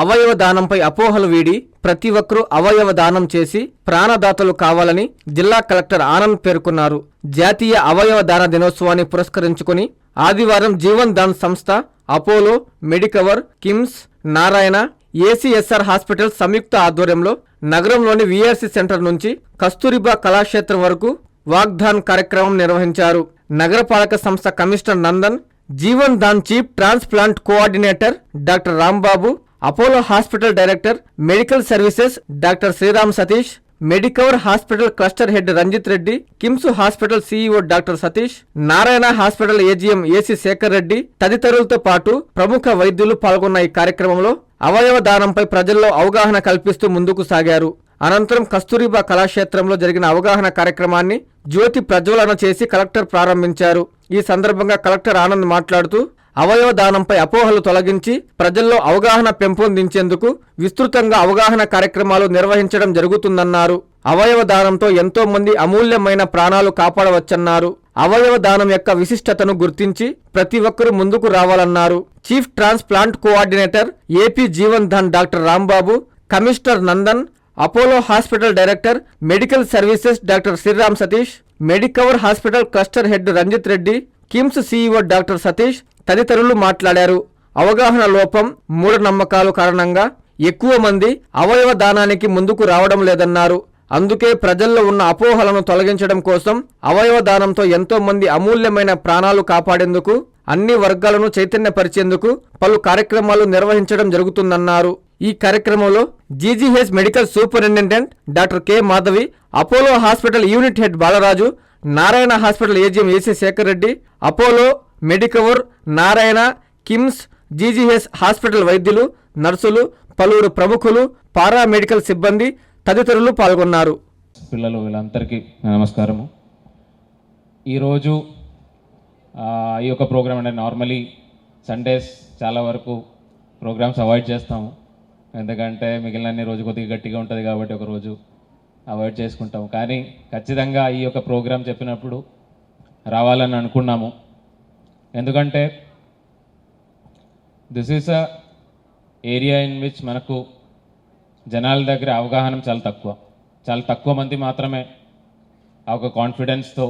అవయవ దానంపై అపోహలు వీడి ప్రతి ఒక్కరూ అవయవ దానం చేసి ప్రాణదాతలు కావాలని జిల్లా కలెక్టర్ ఆనంద్ పేర్కొన్నారు. జాతీయ అవయవ దాన దినోత్సవాన్ని పురస్కరించుకుని ఆదివారం జీవన్ దాన్ సంస్థ Apollo Medicover KIMS Narayana ACSR hospital సంయుక్త ఆధ్వర్యంలో నగరంలోని వీఆర్సీ సెంటర్ నుంచి కస్తూరిబా కళాక్షేత్రం వరకు వాగ్దాన్ కార్యక్రమం నిర్వహించారు. నగరపాలక సంస్థ commissioner Nandan Jeevan Daan chief transplant coordinator doctor Rambabu Apollo hospital director medical services doctor Sriram Satish Medicover hospital cluster head Ranjith Reddy KIMS hospital CEO doctor Satish Narayana hospital AGM AC Sekhar Reddy తదితరులతో పాటు ప్రముఖ వైద్యులు పాల్గొన్న ఈ కార్యక్రమంలో అవయవ దానంపై ప్రజల్లో అవగాహన కల్పిస్తూ ముందుకు సాగారు. అనంతరం కస్తూరిబా కళాక్షేత్రంలో జరిగిన అవగాహన కార్యక్రమాన్ని జ్యోతి ప్రజ్వలన చేసి కలెక్టర్ ప్రారంభించారు. ఈ సందర్భంగా కలెక్టర్ ఆనంద్ మాట్లాడుతూ అవయవ దానంపై అపోహలు తొలగించి ప్రజల్లో అవగాహన పెంపొందించేందుకు విస్తృతంగా అవగాహన కార్యక్రమాలు నిర్వహించడం జరుగుతుందన్నారు. అవయవ దానంతో ఎంతో మంది అమూల్యమైన ప్రాణాలు కాపాడవచ్చన్నారు. అవయవ దానం యొక్క విశిష్టతను గుర్తించి ప్రతి ఒక్కరూ ముందుకు రావాలన్నారు. Chief transplant coordinator AP Jeevan Dhan doctor Rambabu commissioner Nandan Apollo hospital director medical services doctor Sriram Satish Medicover hospital cluster head Ranjith Reddy KIMS CEO doctor Satish తదితరులు మాట్లాడారు. అవగాహన లోపం మూఢనమ్మకాలు కారణంగా ఎక్కువ మంది అవయవ దానానికి ముందుకు రావడం లేదన్నారు. అందుకే ప్రజల్లో ఉన్న అపోహలను తొలగించడం కోసం అవయవ దానంతో ఎంతో మంది అమూల్యమైన ప్రాణాలు కాపాడేందుకు అన్ని వర్గాలను చైతన్యపరిచేందుకు పలు కార్యక్రమాలు నిర్వహించడం జరుగుతుందన్నారు. ఈ కార్యక్రమంలో GGH medical superintendent doctor K Madhavi Apollo hospital unit head Balaraju Narayana hospital AGM AC Sekhar Reddy Apollo Medicover Narayana KIMS GGH hospital వైద్యులు నర్సులు పలువురు ప్రముఖులు పారామెడికల్ సిబ్బంది తదితరులు పాల్గొన్నారు. పిల్లలు వీళ్ళందరికీ నమస్కారము. ఈరోజు ఈ యొక్క ప్రోగ్రామ్ అంటే నార్మలీ సండేస్ చాలా వరకు ప్రోగ్రామ్స్ అవాయిడ్ చేస్తాము. ఎందుకంటే మిగిలిన రోజు కొద్దిగా గట్టిగా ఉంటుంది కాబట్టి ఒక రోజు అవాయిడ్ చేసుకుంటాము. కానీ ఖచ్చితంగా ఈ యొక్క ప్రోగ్రామ్ చెప్పినప్పుడు రావాలని అనుకున్నాము. ఎందుకంటే this is a area in which మనకు జనాల దగ్గర అవగాహన చాలా తక్కువ. చాలా తక్కువ మంది మాత్రమే ఆ ఒక కాన్ఫిడెన్స్తో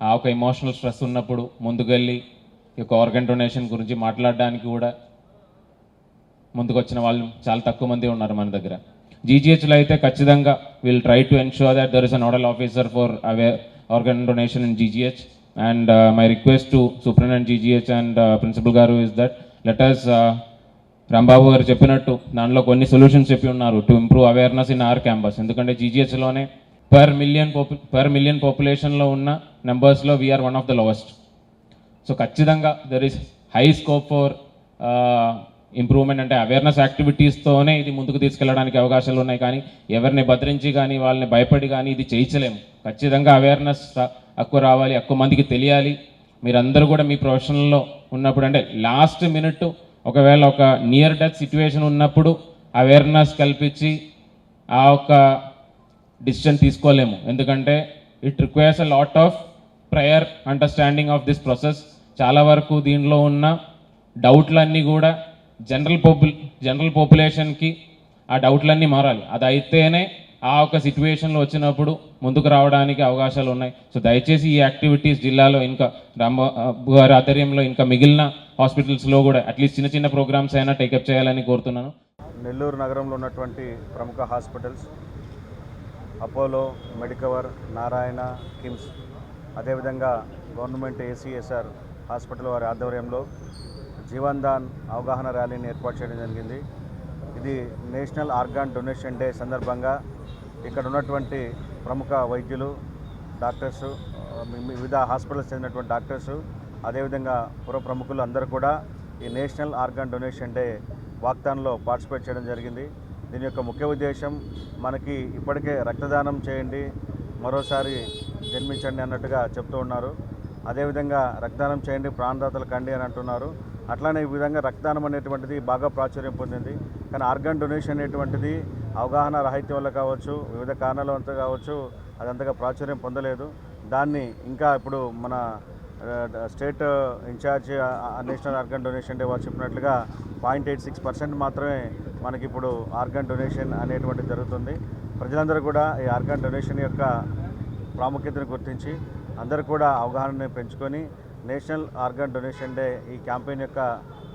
ఆ ఒక ఎమోషనల్ స్ట్రెస్ ఉన్నప్పుడు ముందుకెళ్ళి ఈ యొక్క ఆర్గన్ డొనేషన్ గురించి మాట్లాడడానికి కూడా ముందుకు వచ్చిన వాళ్ళు చాలా తక్కువ మంది ఉన్నారు మన దగ్గర. జీజీహెచ్లో అయితే ఖచ్చితంగా will try to ensure that there is a nodal officer for away organ donation in GGH and my request to superintendent GGH and principal గారు ఇస్ దట్ లెటర్స్ రాంబాబు గారు చెప్పినట్టు దాంట్లో కొన్ని సొల్యూషన్స్ చెప్పి ఉన్నారు to improve awareness in our campus ఎందుకంటే జీజీహెచ్లోనే per million పాపు పర్ మిలియన్ పాపులేషన్లో ఉన్న నెంబర్స్లో we're one of the lowest so ఖచ్చితంగా there is high scope for improvement అంటే అవేర్నెస్ యాక్టివిటీస్తోనే ఇది ముందుకు తీసుకెళ్ళడానికి అవకాశాలు ఉన్నాయి. కానీ ఎవరిని భద్రించి కానీ వాళ్ళని భయపడి కానీ ఇది చేయించలేము. ఖచ్చితంగా అవేర్నెస్ ఎక్కువ రావాలి ఎక్కువ మందికి తెలియాలి. మీరందరూ కూడా మీ ప్రొఫెషన్లో ఉన్నప్పుడు అంటే లాస్ట్ మినిట్ ఒకవేళ ఒక నియర్ డెత్ సిచ్యువేషన్ ఉన్నప్పుడు అవేర్నెస్ కల్పించి ఆ ఒక డిసిషన్ తీసుకోలేము. ఎందుకంటే it requires a lot of prior understanding of this process చాలా వరకు దీనిలో ఉన్న డౌట్లన్నీ కూడా జనరల్ పాపు జనరల్ పాపులేషన్కి ఆ డౌట్లన్నీ మారాలి. అది అయితేనే ఆ ఒక సిచ్యువేషన్లో వచ్చినప్పుడు ముందుకు రావడానికి అవకాశాలు ఉన్నాయి. సో దయచేసి ఈ యాక్టివిటీస్ జిల్లాలో ఇంకా రాంబాబు గారి ఆధ్వర్యంలో ఇంకా మిగిలిన హాస్పిటల్స్లో కూడా అట్లీస్ట్ చిన్న చిన్న ప్రోగ్రామ్స్ అయినా టేకప్ చేయాలని కోరుతున్నాను. నెల్లూరు నగరంలో ఉన్నటువంటి ప్రముఖ hospitals Apollo Medicover Narayana KIMS అదేవిధంగా గవర్నమెంట్ ఏసీఎస్ఆర్ హాస్పిటల్ వారి ఆధ్వర్యంలో జీవన్ దాన్ అవగాహన ర్యాలీని ఏర్పాటు చేయడం జరిగింది. ఇది నేషనల్ ఆర్గాన్ డొనేషన్ డే సందర్భంగా ఇక్కడ ఉన్నటువంటి ప్రముఖ వైద్యులు డాక్టర్స్ వివిధ హాస్పిటల్స్ చెందినటువంటి డాక్టర్స్ అదేవిధంగా పుర ప్రముఖులు అందరూ కూడా ఈ నేషనల్ ఆర్గాన్ డొనేషన్ డే వాగ్దానంలో పార్టిసిపేట్ చేయడం జరిగింది. దీని యొక్క ముఖ్య ఉద్దేశం మనకి ఇప్పటికే రక్తదానం చేయండి మరోసారి జన్మించండి అన్నట్టుగా చెప్తూ ఉన్నారు. అదేవిధంగా రక్తదానం చేయండి ప్రాణదాతలు కండి అని అంటున్నారు. అట్లానే ఈ విధంగా రక్తదానం అనేటువంటిది బాగా ప్రాచుర్యం పొందింది. కానీ ఆర్గాన్ డొనేషన్ అనేటువంటిది అవగాహన రాహిత్యం వల్ల కావచ్చు వివిధ కారణాల వల్ల కావచ్చు అది అంతగా ప్రాచుర్యం పొందలేదు. దాన్ని ఇంకా ఇప్పుడు మన state in charge national organ donation day వారు చెప్పినట్లుగా పాయింట్ ఎయిట్ సిక్స్ పర్సెంట్ మాత్రమే మనకి ఇప్పుడు ఆర్గన్ డొనేషన్ అనేటువంటిది జరుగుతుంది. ప్రజలందరూ కూడా ఈ ఆర్గన్ డొనేషన్ యొక్క ప్రాముఖ్యతను గుర్తించి అందరూ కూడా అవగాహనని పెంచుకొని నేషనల్ ఆర్గన్ డొనేషన్ డే ఈ క్యాంపెయిన్ యొక్క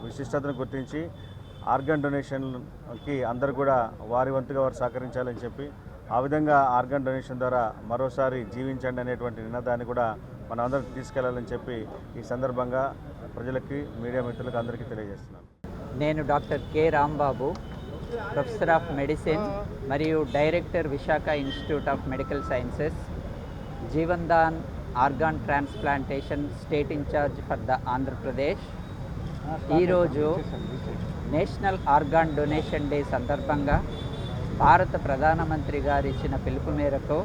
విశిష్టతను గుర్తించి ఆర్గన్ డొనేషన్కి అందరూ కూడా వారి వంతుగా వారు సహకరించాలని చెప్పి ఆ విధంగా ఆర్గన్ డొనేషన్ ద్వారా మరోసారి జీవించండి అనేటువంటి నినాదాన్ని కూడా మనం అందరం తీసుకెళ్ళాలని చెప్పి ఈ సందర్భంగా ప్రజలకి మీడియా మిత్రులకు అందరికీ తెలియజేస్తున్నాను. నేను doctor K Rambabu professor of medicine మరియు director Visakha institute of medical sciences Jeevandan organ transplantation state in charge for the Andhra Pradesh. ఈరోజు నేషనల్ ఆర్గాన్ డొనేషన్ డే సందర్భంగా భారత ప్రధానమంత్రి గారు ఇచ్చిన పిలుపు మేరకు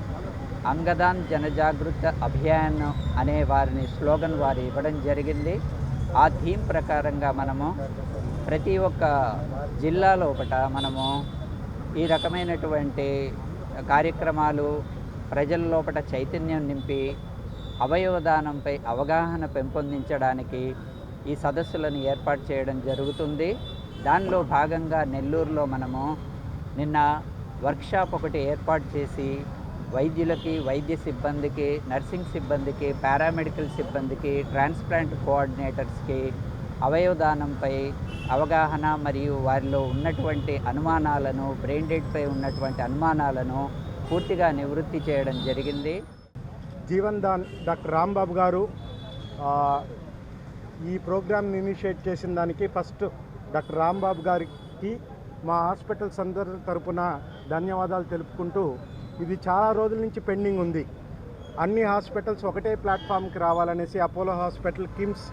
అంగదాన్ జనజాగృత అభియాన్ అనే వారిని స్లోగన్ వారు ఇవ్వడం జరిగింది. ఆ థీమ్ ప్రకారంగా మనము ప్రతి ఒక్క జిల్లా లోపట మనము ఈ రకమైనటువంటి కార్యక్రమాలు ప్రజల లోపట చైతన్యం నింపి అవయవదానంపై అవగాహన పెంపొందించడానికి ఈ సదస్సులను ఏర్పాటు చేయడం జరుగుతుంది. దానిలో భాగంగా నెల్లూరులో మనము నిన్న వర్క్షాప్ ఒకటి ఏర్పాటు చేసి వైద్యులకి వైద్య సిబ్బందికి నర్సింగ్ సిబ్బందికి పారామెడికల్ సిబ్బందికి ట్రాన్స్ప్లాంట్ కోఆర్డినేటర్స్కి అవయవదానంపై అవగాహన మరియు వారిలో ఉన్నటువంటి అనుమానాలను బ్రెయిన్ డెడ్పై ఉన్నటువంటి అనుమానాలను పూర్తిగా నివృత్తి చేయడం జరిగింది. జీవన్ దాన్ డాక్టర్ రాంబాబు గారు ఈ ప్రోగ్రామ్ని ఇనిషియేట్ చేసిన దానికి ఫస్ట్ డాక్టర్ రాంబాబు గారికి మా హాస్పిటల్స్ అందరి తరపున ధన్యవాదాలు తెలుపుకుంటూ ఇది చాలా రోజుల నుంచి పెండింగ్ ఉంది. అన్ని హాస్పిటల్స్ ఒకటే ప్లాట్ఫామ్కి రావాలనేసి Apollo hospital KIMS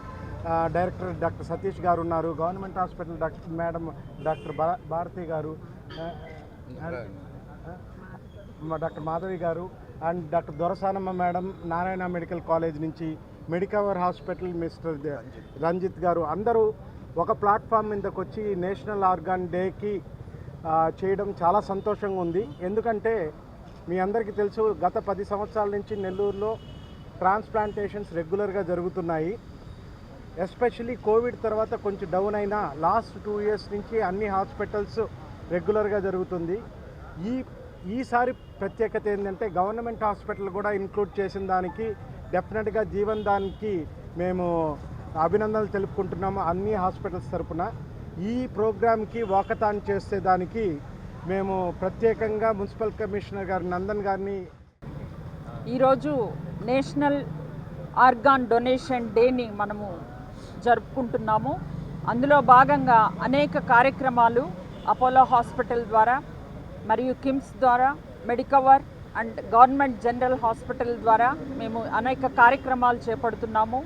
director doctor Satish గారు ఉన్నారు government hospital doctor madam doctor Bharathi గారు మా డాక్టర్ మాధవి గారు and doctor Dorasanamma madam Narayana medical college నుంచి మెడికవర్ హాస్పిటల్ మిస్టర్ రంజిత్ గారు అందరూ ఒక ప్లాట్ఫామ్ మీదకి వచ్చి నేషనల్ ఆర్గాన్ డేకి చేయడం చాలా సంతోషంగా ఉంది. ఎందుకంటే మీ అందరికీ తెలుసు గత పది సంవత్సరాల నుంచి నెల్లూరులో ట్రాన్స్ప్లాంటేషన్స్ రెగ్యులర్గా జరుగుతున్నాయి. ఎస్పెషలీ కోవిడ్ తర్వాత కొంచెం డౌన్ అయినా లాస్ట్ టూ ఇయర్స్ నుంచి అన్ని హాస్పిటల్స్ రెగ్యులర్గా జరుగుతుంది. ఈ ఈసారి ప్రత్యేకత ఏంటంటే గవర్నమెంట్ హాస్పిటల్ కూడా ఇంక్లూడ్ చేసిన దానికి డెఫినెట్గా జీవన్ దానికి మేము అభినందనలు తెలుపుకుంటున్నాము అన్ని హాస్పిటల్స్ తరపున. ఈ ప్రోగ్రామ్కి వాకథాన్ చేసే దానికి మేము ప్రత్యేకంగా మున్సిపల్ కమిషనర్ గారు నందన్ గారిని ఈరోజు నేషనల్ ఆర్గాన్ డొనేషన్ డేని మనము జరుపుకుంటున్నాము. అందులో భాగంగా అనేక కార్యక్రమాలు అపోలో హాస్పిటల్ ద్వారా మరియు కిమ్స్ ద్వారా Medicover and government general hospital ద్వారా మేము అనేక కార్యక్రమాలు చేపడుతున్నాము.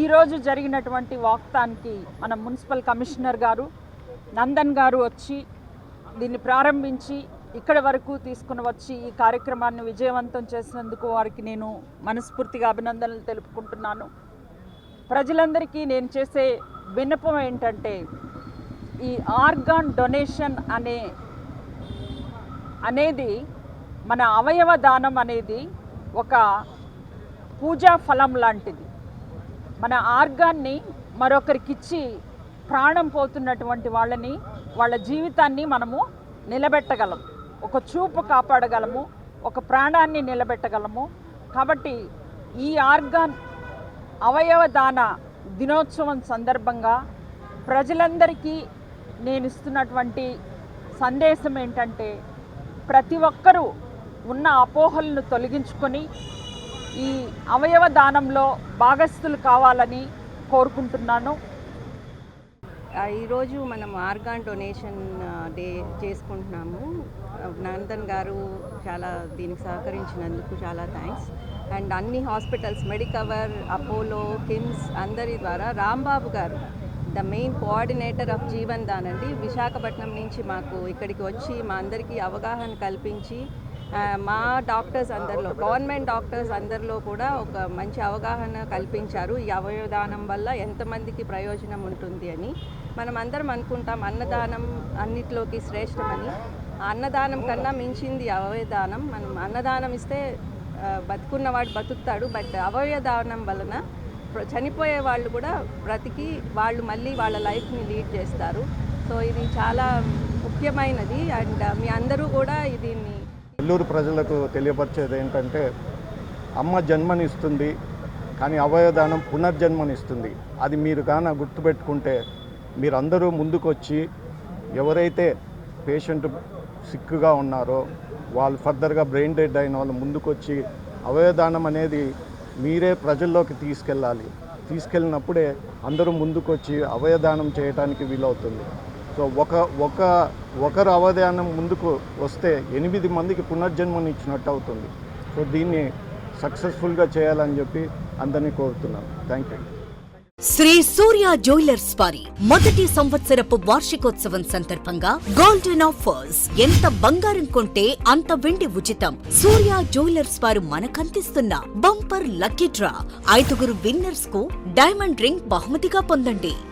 ఈరోజు జరిగినటువంటి వాక్తానికి మన మున్సిపల్ కమిషనర్ గారు నందన్ గారు వచ్చి దీన్ని ప్రారంభించి ఇక్కడ వరకు తీసుకుని వచ్చి ఈ కార్యక్రమాన్ని విజయవంతం చేసినందుకు వారికి నేను మనస్ఫూర్తిగా అభినందనలు తెలుపుకుంటున్నాను. ప్రజలందరికీ నేను చేసే విన్నపం ఏంటంటే ఈ ఆర్గాన్ డొనేషన్ అనే అనేది మన అవయవ దానం అనేది ఒక పూజా ఫలం లాంటిది. మన ఆర్గాన్ని మరొకరికిచ్చి ప్రాణం పోతున్నటువంటి వాళ్ళని వాళ్ళ జీవితాన్ని మనము నిలబెట్టగలం. ఒక చూపు కాపాడగలము ఒక ప్రాణాన్ని నిలబెట్టగలము. కాబట్టి ఈ ఆర్గాన్ అవయవ దాన దినోత్సవం సందర్భంగా ప్రజలందరికీ నేను ఇస్తున్నటువంటి సందేశం ఏంటంటే ప్రతి ఒక్కరూ ఉన్న అపోహలను తొలగించుకొని ఈ అవయవ దానంలో భాగస్థులు కావాలని కోరుకుంటున్నాను. ఈరోజు మనం ఆర్గాన్ డొనేషన్ డే చేసుకుంటున్నాము. నందన్ గారు చాలా దీనికి సహకరించినందుకు చాలా థ్యాంక్స్. అండ్ అన్ని హాస్పిటల్స్ మెడికవర్ అపోలో కిమ్స్ అందరి ద్వారా రాంబాబు గారు the main coordinator of Jeevan Daan అండి విశాఖపట్నం నుంచి మాకు ఇక్కడికి వచ్చి మా అందరికీ అవగాహన కల్పించి మా డాక్టర్స్ అందరిలో గవర్నమెంట్ డాక్టర్స్ అందరిలో కూడా ఒక మంచి అవగాహన కల్పించారు. ఈ అవయవదానం వల్ల ఎంతమందికి ప్రయోజనం ఉంటుంది అని. మనం అందరం అనుకుంటాం అన్నదానం అన్నిట్లోకి శ్రేష్టమని. అన్నదానం కన్నా మించింది అవయదానం మనం అన్నదానం ఇస్తే బతుకున్నవాడు బతుకుతాడు. బట్ అవయవదానం వలన చనిపోయే వాళ్ళు కూడా బ్రతికి వాళ్ళు మళ్ళీ వాళ్ళ లైఫ్ని లీడ్ చేస్తారు. సో ఇది చాలా ముఖ్యమైనది. అండ్ మీ అందరూ కూడా దీన్ని నెల్లూరు ప్రజలకు తెలియపరిచేది ఏంటంటే అమ్మ జన్మనిస్తుంది కానీ అవయవదానం పునర్జన్మనిస్తుంది. అది మీరు గాన గుర్తుపెట్టుకుంటే మీరందరూ ముందుకొచ్చి ఎవరైతే పేషెంట్ సిక్కుగా ఉన్నారో వాళ్ళు ఫర్దర్గా బ్రెయిన్ డెడ్ అయిన వాళ్ళు ముందుకొచ్చి అవయవదానం అనేది మీరే ప్రజల్లోకి తీసుకెళ్ళాలి. తీసుకెళ్ళినప్పుడే అందరూ ముందుకొచ్చి అవయదానం చేయడానికి వీలవుతుంది. సో ఒక ఒక ఒకరు అవధానం ముందుకు వస్తే ఎనిమిది మందికి పునర్జన్మనిచ్చినట్టు అవుతుంది. సో దీన్ని సక్సెస్ఫుల్గా చేయాలని చెప్పి అందరినీ కోరుతున్నాను. Thank you. Sri Surya jewellers వారి మొదటి సంవత్సరపు వార్షికోత్సవం సందర్భంగా గోల్డెన్ ఆఫర్స్ ఎంత బంగారం కొంటే అంత వెండి ఉచితం. సూర్య జ్యువెలర్స్ వారు మనకందిస్తున్న బంపర్ లక్కీ డ్రా. ఐదుగురు విన్నర్స్కు డైమండ్ రింగ్ బహుమతిగా పొందండి.